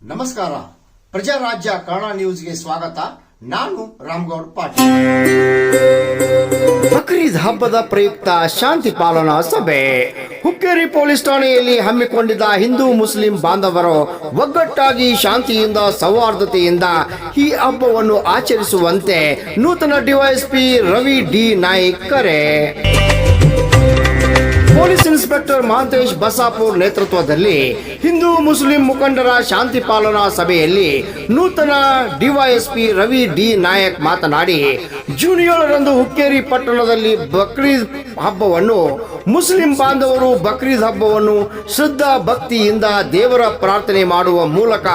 ನಮಸ್ಕಾರ. ಪ್ರಜಾರಾಜ್ಯ ಕನ್ನಡ ನ್ಯೂಸ್ಗೆ ಸ್ವಾಗತ. ನಾನು ರಾಮಗೌಡ್ ಪಾಟೀಲ್. ಬಕ್ರೀದ್ ಹಬ್ಬದ ಪ್ರಯುಕ್ತ ಶಾಂತಿ ಪಾಲನಾ ಸಭೆ. ಹುಕ್ಕೇರಿ ಪೊಲೀಸ್ ಠಾಣೆಯಲ್ಲಿ ಹಮ್ಮಿಕೊಂಡಿದ್ದ ಹಿಂದೂ ಮುಸ್ಲಿಂ ಬಾಂಧವರು ಒಗ್ಗಟ್ಟಾಗಿ ಶಾಂತಿಯಿಂದ ಸೌಹಾರ್ದತೆಯಿಂದ ಈ ಹಬ್ಬವನ್ನು ಆಚರಿಸುವಂತೆ ನೂತನ ಡಿವೈಎಸ್ಪಿ ರವಿ ಡಿ ನಾಯ್ಕ್ ಕರೆ ಇನ್ಸ್ಪೆಕ್ಟರ್ ಮಹಾಂತೇಶ್ ಬಸಾಪುರ್ ನೇತೃತ್ವದಲ್ಲಿ ಹಿಂದೂ ಮುಸ್ಲಿಂ ಮುಖಂಡರ ಶಾಂತಿ ಪಾಲನಾ ಸಭೆಯಲ್ಲಿ ನೂತನ ಡಿವೈಎಸ್ಪಿ ರವಿ ಡಿ ನಾಯಕ್ ಮಾತನಾಡಿ ಜೂನ್ ಏಳರಂದು ಹುಕ್ಕೇರಿ ಪಟ್ಟಣದಲ್ಲಿ ಬಕ್ರೀದ್ ಹಬ್ಬವನ್ನು ಮುಸ್ಲಿಂ ಬಾಂಧವರು ಬಕ್ರೀದ್ ಹಬ್ಬವನ್ನು ಶ್ರದ್ಧಾ ಭಕ್ತಿಯಿಂದ ದೇವರ ಪ್ರಾರ್ಥನೆ ಮಾಡುವ ಮೂಲಕ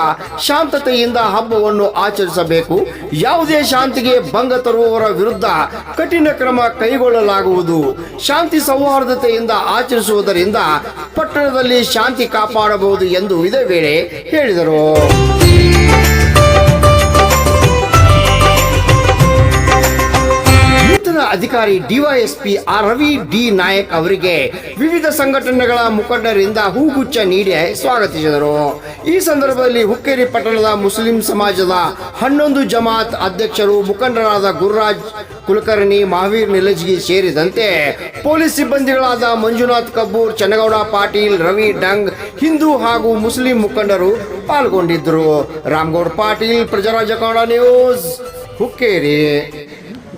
ಶಾಂತತೆಯಿಂದ ಹಬ್ಬವನ್ನು ಆಚರಿಸಬೇಕು. ಯಾವುದೇ ಶಾಂತಿಗೆ ಭಂಗ ತರುವವರ ವಿರುದ್ಧ ಕಠಿಣ ಕ್ರಮ ಕೈಗೊಳ್ಳಲಾಗುವುದು. ಶಾಂತಿ ಸೌಹಾರ್ದತೆಯಿಂದ ಆಚರಿಸುವುದರಿಂದ ಪಟ್ಟಣದಲ್ಲಿ ಶಾಂತಿ ಕಾಪಾಡಬಹುದು ಎಂದು ಇದೇ ವೇಳೆ ಹೇಳಿದರು. ಅಧಿಕಾರಿ DYSP R Ravi D Nayak ಅವರಿಗೆ ವಿವಿಧ ಸಂಘಟನೆಗಳ ಮುಖಂಡರಿಂದ ಹೂಗುಚ್ಚ ನೀಡಿ ಸ್ವಾಗತಿಸಿದರು. ಈ ಸಂದರ್ಭದಲ್ಲಿ ಹುಕ್ಕೇರಿ ಪಟ್ಟಣದ ಮುಸ್ಲಿಂ ಸಮಾಜದ ಹನ್ನೊಂದು ಜಮಾತ್ ಅಧ್ಯಕ್ಷರು ಮುಖಂಡರಾದ ಗುರುರಾಜ್ ಕುಲಕರ್ಣಿ, ಮಹಾವೀರ್ ನಿಲಜ್ಗಿ ಸೇರಿದಂತೆ ಪೊಲೀಸ್ ಸಿಬ್ಬಂದಿಗಳಾದ ಮಂಜುನಾಥ್ ಕಬ್ಬೂರ್, ಚನ್ನಗೌಡ ಪಾಟೀಲ್, ರವಿ ಡಂಗ್, ಹಿಂದೂ ಹಾಗೂ ಮುಸ್ಲಿಂ ಮುಖಂಡರು ಪಾಲ್ಗೊಂಡಿದ್ದರು. ರಾಮಗೌಡ್ ಪಾಟೀಲ್, ಪ್ರಜಾರಾಜ ಕನ್ನಡ ನ್ಯೂಸ್, ಹುಕ್ಕೇರಿ.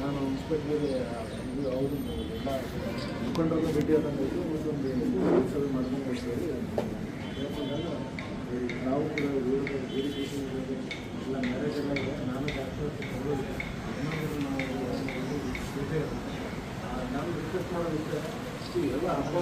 ನಾನು ಇನ್ಸ್ಪೆಕ್ಟರ್ಗೆ ಇದು ಅವರು ಎಲ್ಲ ಮುಖಂಡರನ್ನು ಭೇಟಿಯಾದಂಗೆ ಆಯಿತು, ಮತ್ತೊಂದು ಸರ್ವೆ ಮಾಡಿದಂಗೆ ಹೇಳಿ ನಾವು ಕೂಡ ದೇಶದಲ್ಲಿ ಎಲ್ಲ ಮ್ಯಾರೇಜ್ ಎಲ್ಲ ಇದೆ. ನಾನು ಡಾಕ್ಟರ್ ನಾವು ನಾನು ಡಿಸ್ಕಸ್ ಮಾಡೋದಕ್ಕೆ ಎಲ್ಲ ಹಬ್ಬ